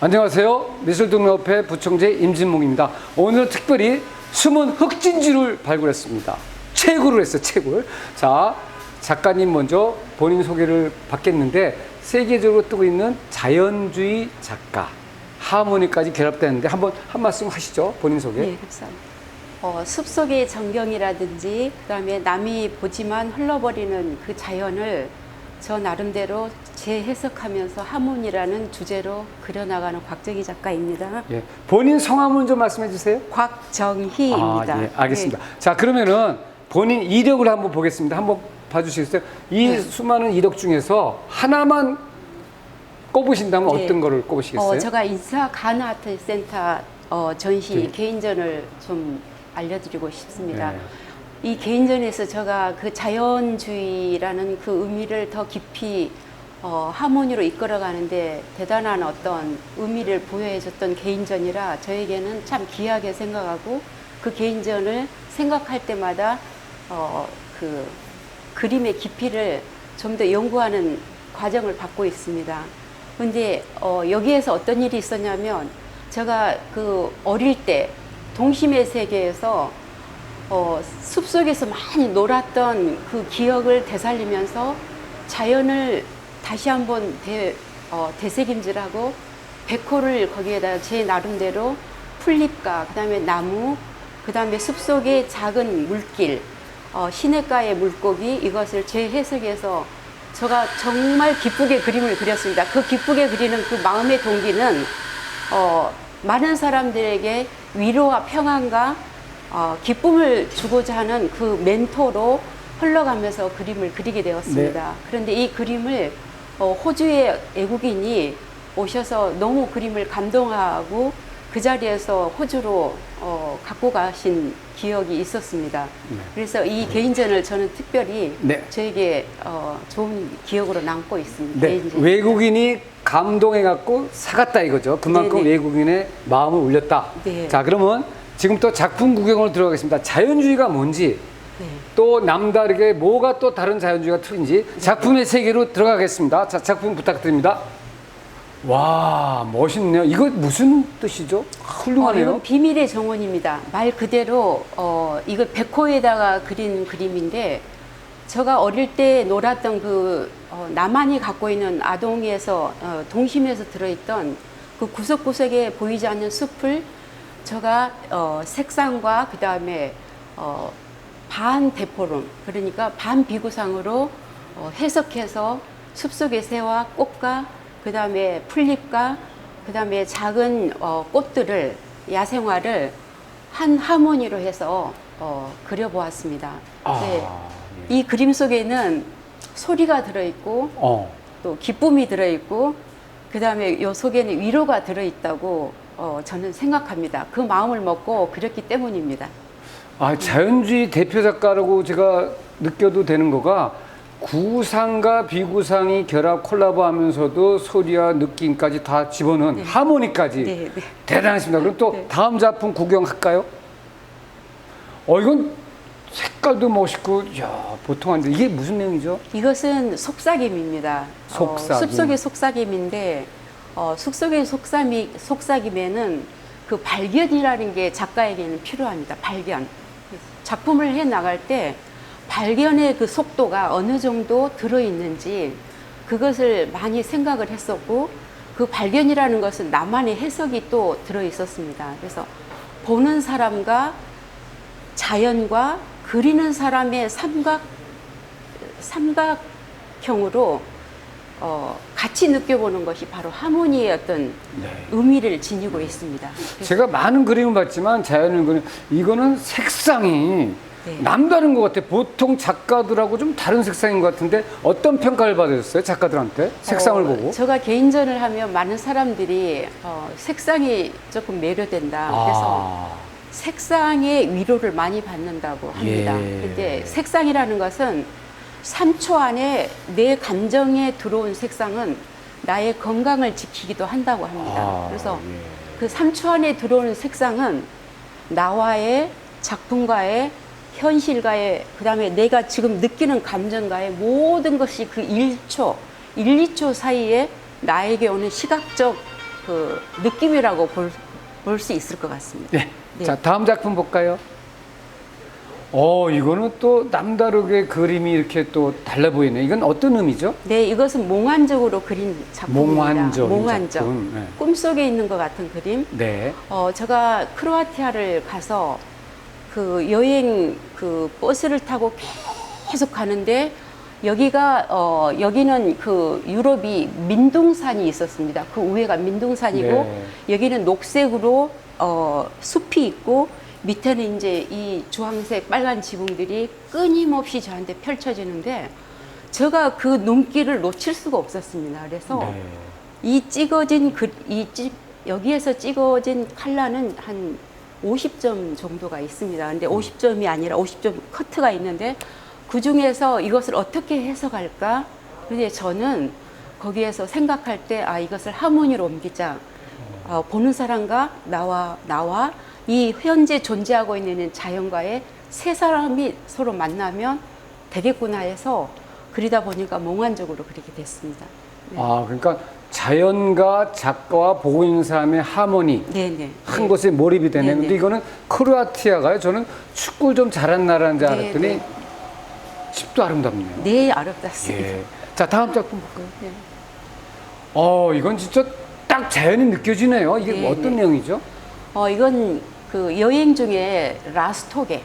안녕하세요. 미술동료협회 부총재 임진몽입니다. 오늘 특별히 숨은 흑진주를 발굴했습니다. 채굴을 했어요, 채굴. 자, 작가님 먼저 본인 소개를 받겠는데 세계적으로 뜨고 있는 자연주의 작가, 하모니까지 결합되는데 한번 한 말씀 하시죠, 본인 소개. 네, 감사합니다. 어, 숲속의 전경이라든지 그다음에 남이 보지만 흘러버리는 그 자연을 저 나름대로 재해석하면서 하모니라는 주제로 그려나가는 곽정희 작가입니다. 예, 본인 성함을 좀 말씀해 주세요. 곽정희입니다. 아, 예, 알겠습니다. 자, 그러면은 본인 이력을 한번 보겠습니다. 한번 봐주시겠어요? 이 네. 수많은 이력 중에서 하나만 꼽으신다면 네. 어떤 거를 네. 꼽으시겠어요? 어, 제가 인사 가나아트 센터 어, 전시 네. 개인전을 좀 알려드리고 싶습니다. 네. 이 개인전에서 제가 그 자연주의라는 그 의미를 더 깊이 어, 하모니로 이끌어가는데 대단한 어떤 의미를 부여해줬던 개인전이라 저에게는 참 귀하게 생각하고 그 개인전을 생각할 때마다 어, 그 그림의 깊이를 좀 더 연구하는 과정을 받고 있습니다. 근데 어, 여기에서 어떤 일이 있었냐면 제가 그 어릴 때 동심의 세계에서 어, 숲속에서 많이 놀았던 그 기억을 되살리면서 자연을 다시 한번 대, 어, 되새김질하고 백호를 거기에다 제 나름대로 풀잎과 그다음에 나무 그다음에 숲속의 작은 물길 어, 시냇가의 물고기 이것을 재해석해서 제가 정말 기쁘게 그림을 그렸습니다. 그 기쁘게 그리는 그 마음의 동기는 어, 많은 사람들에게 위로와 평안과 어, 기쁨을 주고자 하는 그 멘토로 흘러가면서 그림을 그리게 되었습니다. 네. 그런데 이 그림을 어, 호주의 외국인이 오셔서 너무 그림을 감동하고 그 자리에서 호주로 어, 갖고 가신 기억이 있었습니다. 네. 그래서 이 개인전을 저는 특별히 네. 저에게 어, 좋은 기억으로 남고 있습니다. 네. 외국인이 감동해갖고 사갔다 이거죠. 그만큼 네네. 외국인의 마음을 울렸다. 네. 자, 그러면 지금부터 작품 구경으로 들어가겠습니다. 자연주의가 뭔지 네. 또 남다르게 뭐가 또 다른 자연주의가 틀린지 작품의 세계로 들어가겠습니다. 자, 작품 부탁드립니다. 와, 멋있네요. 이거 무슨 뜻이죠? 어, 훌륭하네요. 이건 비밀의 정원입니다. 말 그대로 어, 이거 백호에다가 그린 그림인데 제가 어릴 때 놀았던 그 어, 나만이 갖고 있는 아동에서 어, 동심에서 들어있던 그 구석구석에 보이지 않는 숲을 제가 어, 색상과 그 다음에 어, 반 대포름 그러니까 반 비구상으로 어, 해석해서 숲속의 새와 꽃과 그 다음에 풀잎과 그 다음에 작은 어, 꽃들을 야생화를 한 하모니로 해서 어, 그려보았습니다. 아, 네. 이 그림 속에는 소리가 들어있고 어. 또 기쁨이 들어있고 그 다음에 요 속에는 위로가 들어있다고 어, 저는 생각합니다. 그 마음을 먹고 그렸기 때문입니다. 아, 자연주의 대표 작가라고 제가 느껴도 되는 거가 구상과 비구상이 결합 콜라보하면서도 소리와 느낌까지 다 집어넣은 하모니까지 네, 네. 대단하십니다. 그럼 또 네. 다음 작품 구경할까요? 어 이건 색깔도 멋있고 야 보통 아닌데 이게 무슨 내용이죠? 이것은 속삭임입니다. 속삭임. 어, 숲속의 속삭임인데 어, 숲속의 속삭이, 속삭임에는 그 발견이라는 게 작가에게는 필요합니다. 발견. 작품을 해 나갈 때 발견의 그 속도가 어느 정도 들어있는지 그것을 많이 생각을 했었고 그 발견이라는 것은 나만의 해석이 또 들어있었습니다. 그래서 보는 사람과 자연과 그리는 사람의 삼각 삼각형으로 어, 같이 느껴보는 것이 바로 하모니의 어떤 네. 의미를 지니고 있습니다. 그래서 제가 많은 그림을 봤지만 자연을 그림 이거는 색상이 네. 남다른 것 같아요. 보통 작가들하고 좀 다른 색상인 것 같은데 어떤 평가를 받으셨어요? 작가들한테 색상을 어, 보고? 제가 개인전을 하면 많은 사람들이 어, 색상이 조금 매료된다. 그래서 아, 색상의 위로를 많이 받는다고 합니다. 예. 근데 색상이라는 것은 3초 안에 내 감정에 들어온 색상은 나의 건강을 지키기도 한다고 합니다. 아, 그래서 예. 그 3초 안에 들어오는 색상은 나와의 작품과의 현실과의 그다음에 내가 지금 느끼는 감정과의 모든 것이 그 1초, 1, 2초 사이에 나에게 오는 시각적 그 느낌이라고 볼 수 있을 것 같습니다. 네. 네. 자, 다음 작품 볼까요? 어, 이거는 또 남다르게 그림이 이렇게 또 달라 보이네. 이건 어떤 의미죠? 네, 이것은 몽환적으로 그린 작품입니다. 몽환적. 몽환적. 작품. 네. 꿈속에 있는 것 같은 그림. 네. 어, 제가 크로아티아를 가서 그 여행 그 버스를 타고 계속 가는데 여기가 어, 여기는 그 유럽이 민둥산이 있었습니다. 그 위에가 민둥산이고 네. 여기는 녹색으로 어, 숲이 있고 밑에는 이제 이 주황색 빨간 지붕들이 끊임없이 저한테 펼쳐지는데 제가 그 눈길을 놓칠 수가 없었습니다. 그래서 네. 이 찍어진 그, 이 찍, 여기에서 찍어진 칼라는 한 50점 정도가 있습니다. 근데 50점이 아니라 50점 커트가 있는데 그 중에서 이것을 어떻게 해석할까? 근데 저는 거기에서 생각할 때 아, 이것을 하모니로 옮기자. 어, 보는 사람과 나와, 나와 이 현재 존재하고 있는 자연과의 세 사람이 서로 만나면 되겠구나 해서 그리다 보니까 몽환적으로 그렇게 됐습니다. 네. 아, 그러니까 자연과 작가와 보고 있는 사람의 하모니. 네네. 한 곳에 몰입이 되네. 네네. 근데 이거는 크로아티아가요. 저는 축구를 좀 잘한 나라인 줄 네, 알았더니 네. 집도 아름답네요. 네, 아름답습니다. 예. 자, 다음 작품 볼까요? 네. 어, 이건 진짜 딱 자연이 느껴지네요. 이게 네, 어떤 네. 내용이죠? 어, 이건 그 여행 중에 라스토게,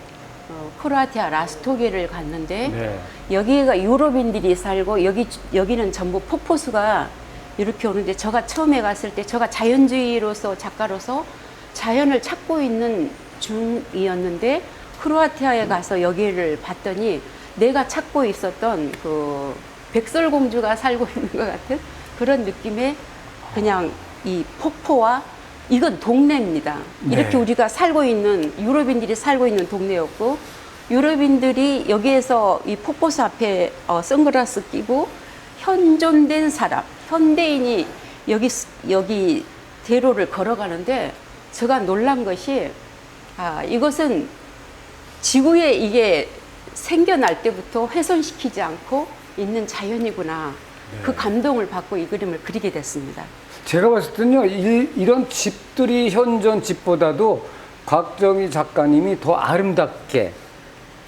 어, 크로아티아 라스토게를 갔는데 네. 여기가 유럽인들이 살고 여기 여기는 전부 폭포수가 이렇게 오는데 제가 처음에 갔을 때 제가 자연주의로서 작가로서 자연을 찾고 있는 중이었는데 크로아티아에 가서 여기를 봤더니 내가 찾고 있었던 그 백설공주가 살고 있는 것 같은 그런 느낌의 그냥 이 폭포와 이건 동네입니다. 네. 이렇게 우리가 살고 있는 유럽인들이 살고 있는 동네였고 유럽인들이 여기에서 이 폭포수 앞에 어, 선글라스 끼고 현존된 사람, 현대인이 여기 스- 여기 대로를 걸어가는데 제가 놀란 것이 아 이것은 지구에 이게 생겨날 때부터 훼손시키지 않고 있는 자연이구나. 그 감동을 받고 이 그림을 그리게 됐습니다. 제가 봤을 때는요, 이, 이런 집들이 현존 집보다도 곽정희 작가님이 더 아름답게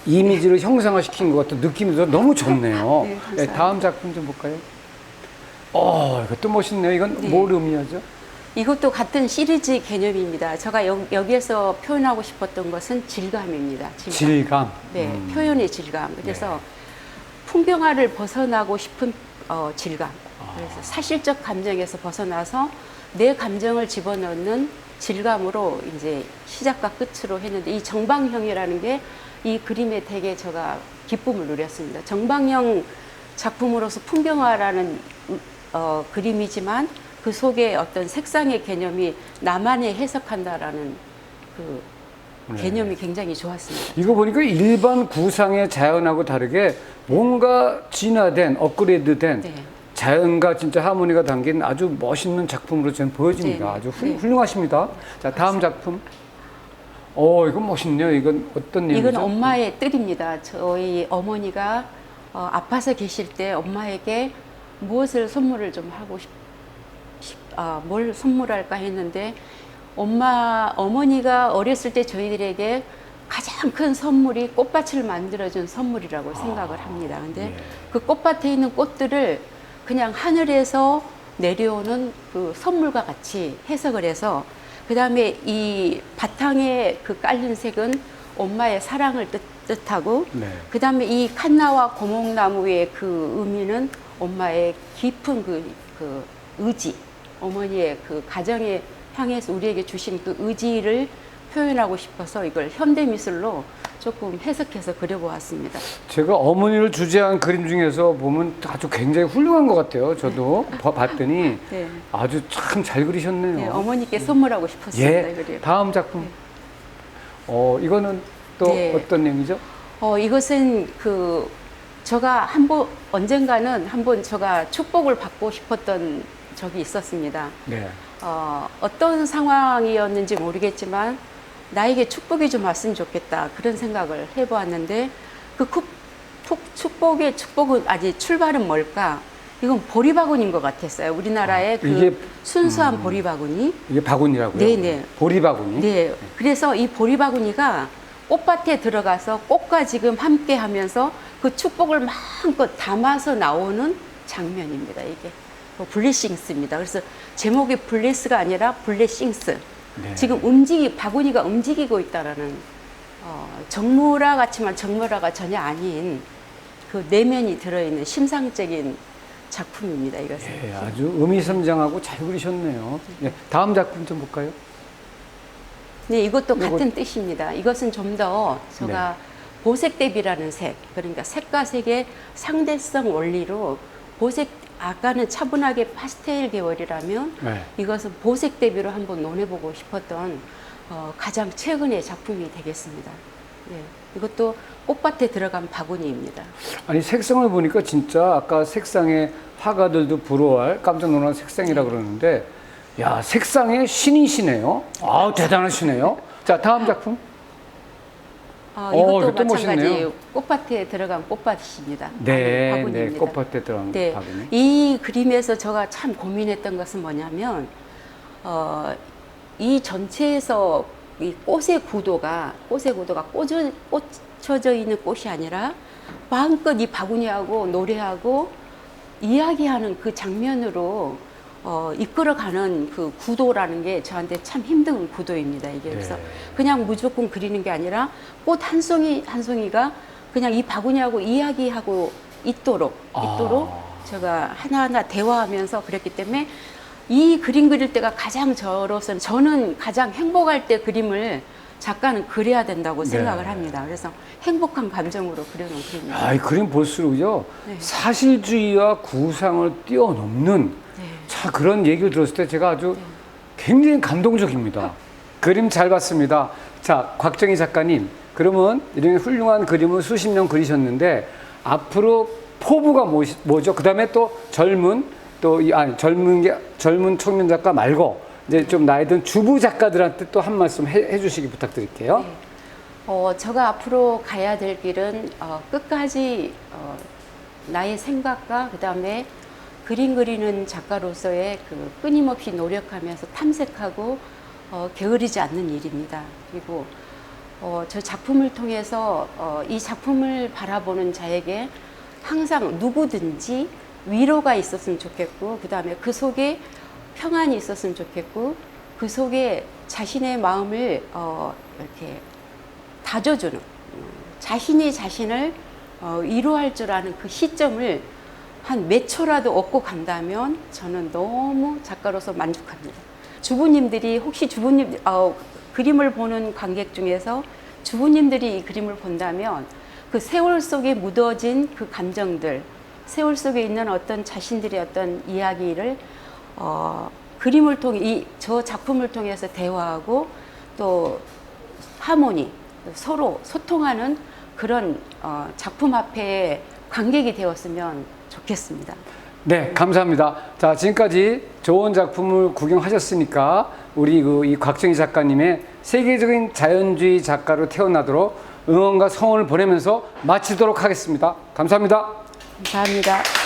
이미지를 형상화시킨 것 같은 느낌이 들어 너무 좋네요. 네, 감사합니다. 다음 작품 좀 볼까요? 어, 이것도 멋있네요. 이건 네. 뭘 의미하죠? 이것도 같은 시리즈 개념입니다. 제가 여, 여기에서 표현하고 싶었던 것은 질감입니다. 질감. 질감. 네, 음. 표현의 질감. 그래서 풍경화를 벗어나고 싶은 어, 질감. 그래서 사실적 감정에서 벗어나서 내 감정을 집어넣는 질감으로 이제 시작과 끝으로 했는데 이 정방형이라는 게 이 그림에 되게 제가 기쁨을 누렸습니다. 정방형 작품으로서 풍경화라는 어, 그림이지만 그 속에 어떤 색상의 개념이 나만의 해석한다라는 그 네. 개념이 굉장히 좋았습니다. 이거 보니까 일반 구상의 자연하고 다르게 뭔가 진화된, 업그레이드된 네. 자연과 진짜 하모니가 담긴 아주 멋있는 작품으로 저는 보여집니다. 네, 아주 훌, 네. 훌륭하십니다. 자, 다음 작품. 어, 이건 멋있네요. 이건 어떤 내용이죠? 이건 엄마의 뜻입니다. 저희 어머니가 어, 아파서 계실 때 엄마에게 무엇을 선물을 좀 하고 싶, 싶 아, 뭘 선물할까 했는데 엄마 어머니가 어렸을 때 저희들에게 가장 큰 선물이 꽃밭을 만들어준 선물이라고 생각을 합니다. 근데 네. 그 꽃밭에 있는 꽃들을 그냥 하늘에서 내려오는 그 선물과 같이 해석을 해서 그 다음에 이 바탕에 그 깔린 색은 엄마의 사랑을 뜻, 뜻하고 네. 그 다음에 이 칸나와 고목나무의 그 의미는 엄마의 깊은 그, 그 의지, 어머니의 그 가정에 향해서 우리에게 주신 그 의지를 표현하고 싶어서 이걸 현대미술로 조금 해석해서 그려보았습니다. 제가 어머니를 주제한 그림 중에서 보면 아주 굉장히 훌륭한 것 같아요. 저도 봐- 봤더니 네. 아주 참 잘 그리셨네요. 네, 어머니께 선물하고 싶었습니다. 예. 이 그림. 다음 작품. 어, 이거는 또 네. 어떤 내용이죠? 어, 이것은 그 제가 한번 언젠가는 한번 제가 축복을 받고 싶었던 적이 있었습니다. 네. 어, 어떤 상황이었는지 모르겠지만 나에게 축복이 좀 왔으면 좋겠다 그런 생각을 해보았는데 그 축복의 축복은 아직 출발은 뭘까? 이건 보리바구니인 것 같았어요. 우리나라의 그 아, 음. 순수한 보리바구니. 이게 바구니라고요? 네네. 보리바구니. 네. 그래서 이 보리바구니가 꽃밭에 들어가서 꽃과 지금 함께 하면서 그 축복을 마음껏 담아서 나오는 장면입니다. 이게 뭐 블레싱스입니다. 그래서 제목이 블레스가 아니라 블레싱스. 네. 지금 움직이 바구니가 움직이고 있다라는 어, 정무라 같지만 정무라가 전혀 아닌 그 내면이 들어있는 심상적인 작품입니다. 이것은. 예, 아주 의미심장하고 잘 그리셨네요. 예, 다음 작품 좀 볼까요? 네, 이것도 요거- 같은 뜻입니다. 이것은 좀 더 제가 보색 대비라는 색, 그러니까 색과 색의 상대성 원리로 보색 아까는 차분하게 파스텔 계열이라면 네. 이것은 보색 대비로 한번 논해보고 싶었던 어, 가장 최근의 작품이 되겠습니다. 예, 이것도 꽃밭에 들어간 바구니입니다. 아니 색상을 보니까 진짜 아까 색상의 화가들도 부러워할 깜짝 놀란 색상이라 그러는데 야 색상의 신이시네요. 아 대단하시네요. 자 다음 작품. 어, 어, 이것도 이것도 마찬가지 멋있네요. 꽃밭에 들어간 꽃밭입니다. 네, 네 바구니입니다. 꽃밭에 들어간 네, 바구니. 이 그림에서 제가 참 고민했던 것은 뭐냐면 어, 이 전체에서 이 꽃의 구도가 꽃의 구도가 꽂혀, 꽂혀져 있는 꽃이 아니라 마음껏 이 바구니하고 노래하고 이야기하는 그 장면으로 어, 이끌어가는 그 구도라는 게 저한테 참 힘든 구도입니다. 이게 그래서 네. 그냥 무조건 그리는 게 아니라 꽃 한 송이 한 송이가 그냥 이 바구니하고 이야기하고 있도록 아. 있도록 제가 하나하나 대화하면서 그랬기 때문에 이 그림 그릴 때가 가장 저로서는 저는 가장 행복할 때 그림을 작가는 그려야 된다고 네. 생각을 합니다. 그래서 행복한 감정으로 그려놓은 그림입니다. 아, 이 그림 볼수록요 네. 사실주의와 구상을 뛰어넘는 네. 자 그런 얘기를 들었을 때 제가 아주 굉장히 감동적입니다. 그림 잘 봤습니다. 자 곽정희 작가님 그러면 이런 훌륭한 그림을 수십 년 그리셨는데 앞으로 포부가 뭐죠? 그 다음에 또 젊은 또 이 아니 젊은 게 젊은 청년 작가 말고 이제 좀 나이 든 주부 작가들한테 또 한 말씀 해, 해주시기 부탁드릴게요. 네. 어, 제가 앞으로 가야 될 길은 어, 끝까지 어, 나의 생각과 그 다음에 그림 그리는 작가로서의 그 끊임없이 노력하면서 탐색하고 어, 게으르지 않는 일입니다. 그리고 어, 저 작품을 통해서 어, 이 작품을 바라보는 자에게 항상 누구든지 위로가 있었으면 좋겠고 그 다음에 그 속에 평안이 있었으면 좋겠고 그 속에 자신의 마음을 어, 이렇게 다져주는 음, 자신이 자신을 어, 위로할 줄 아는 그 시점을 한 몇 초라도 얻고 간다면 저는 너무 작가로서 만족합니다. 주부님들이 혹시 주부님 어, 그림을 보는 관객 중에서 주부님들이 이 그림을 본다면 그 세월 속에 묻어진 그 감정들, 세월 속에 있는 어떤 자신들의 어떤 이야기를 어, 그림을 통해 이 저 작품을 통해서 대화하고 또 하모니 서로 소통하는 그런 어, 작품 앞에 관객이 되었으면 좋겠습니다. 네, 감사합니다. 자, 지금까지 좋은 작품을 구경하셨으니까 우리 그 이 곽정희 작가님의 세계적인 자연주의 작가로 태어나도록 응원과 성원을 보내면서 마치도록 하겠습니다. 감사합니다. 감사합니다.